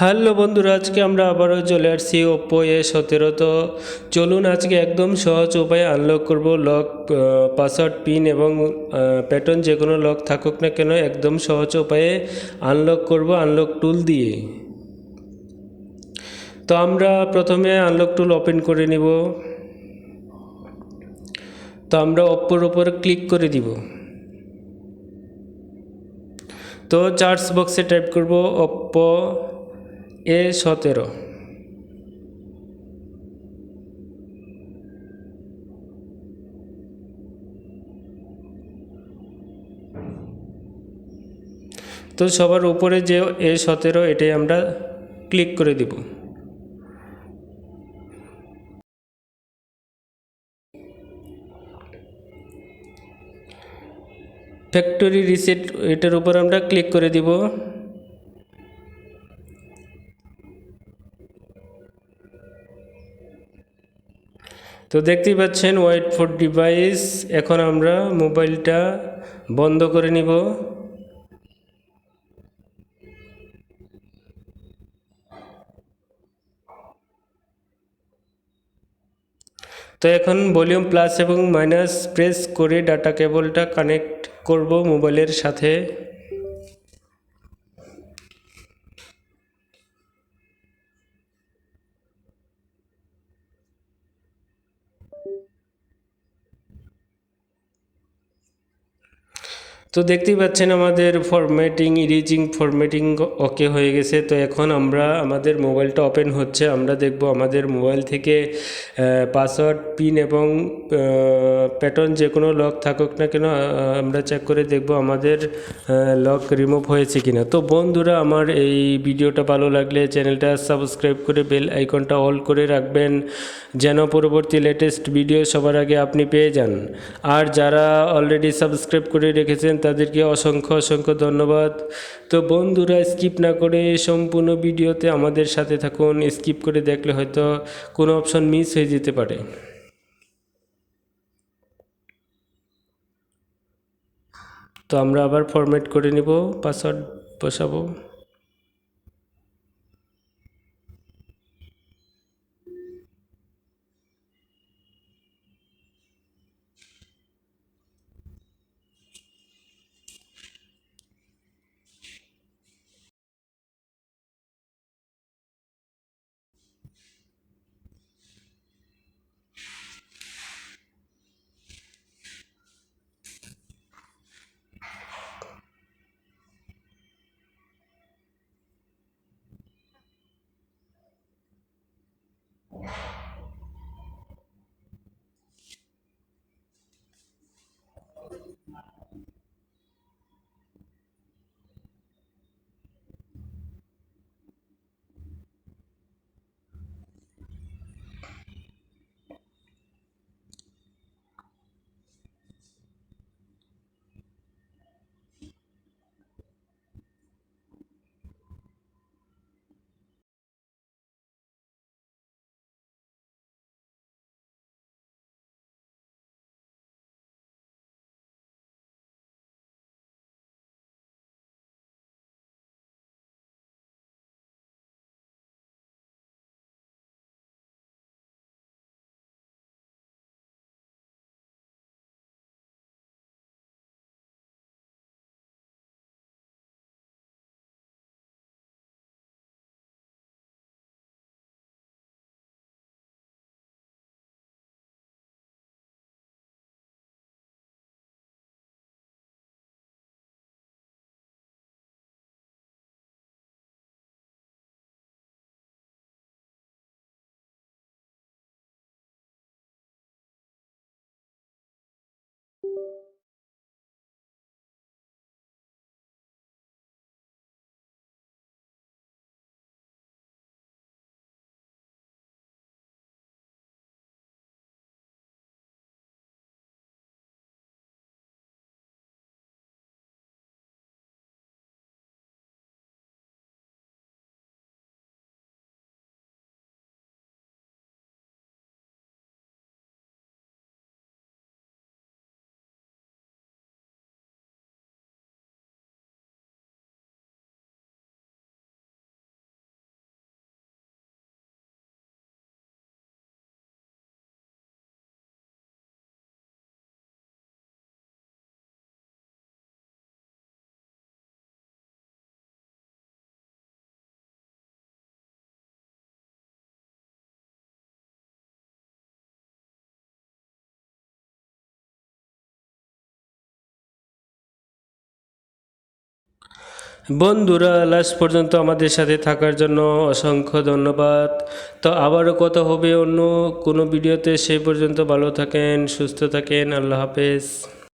Hello বন্ধুরা, আজকে আমরা আবারও চলে আসছি ওপ্পো এ সতেরো। তো চলুন আজকে একদম সহজ উপায়ে আনলক করব লক পাসওয়ার্ড পিন এবং প্যাটার্ন যে কোনো লক থাকুক না কেন একদম সহজ উপায়ে আনলক করব আনলক টুল দিয়ে। তো আমরা প্রথমে আনলক টুল ওপেন করে নিব। তো আমরা ওপ্পোর ওপর ক্লিক করে দিব। তো চার্জ বক্সে টাইপ করব ওপ্পো এ সতেরো। তো সবার উপরে যে এ সতেরো, এটাই আমরা ক্লিক করে দিব। ফ্যাক্টরি রিসেট এটার উপর আমরা ক্লিক করে দিব। তো দেখতেই পাচ্ছেন ওয়াইট ফোর ডিভাইস এখন আমরা মোবাইলটা বন্ধ করে নিব। তো এখন ভলিউম প্লাস এবং মাইনাস প্রেস করে ডাটা কেবলটা কানেক্ট করব মোবাইলের সাথে। Thank you. তো দেখতেই পাচ্ছেন আমাদের ফরম্যাটিং ইরিজিং ফরম্যাটিং ওকে হয়ে গেছে। তো এখন আমরা, আমাদের মোবাইলটা ওপেন হচ্ছে। আমরা দেখব আমাদের মোবাইল থেকে পাসওয়ার্ড পিন এবং প্যাটার্ন যে কোনো লক থাকুক না কেন আমরা চেক করে দেখব আমাদের লক রিমুভ হয়েছে কিনা। তো বন্ধুরা, আমার এই ভিডিওটা ভালো লাগলে চ্যানেলটা সাবস্ক্রাইব করে বেল আইকনটা অল করে রাখবেন, যেন পরবর্তী লেটেস্ট ভিডিও সবার আগে আপনি পেয়ে যান। আর যারা অলরেডি সাবস্ক্রাইব করে রেখেছেন তাদেরকে অসংখ্য অসংখ্য ধন্যবাদ। তো বন্ধুরা স্কিপ না করে সম্পূর্ণ ভিডিওতে আমাদের সাথে থাকুন। স্কিপ করে দেখলে হয়তো কোনো অপশন মিস হয়ে যেতে পারে। তো আমরা আবার ফরম্যাট করে নিব। পাসওয়ার্ড বসাবো। বন্ধুরা লাস্ট পর্যন্ত আমাদের সাথে থাকার জন্য অসংখ্য ধন্যবাদ। তো আবারও কথা হবে অন্য কোনো ভিডিওতে। সেই পর্যন্ত ভালো থাকেন, সুস্থ থাকেন। আল্লাহ হাফেজ।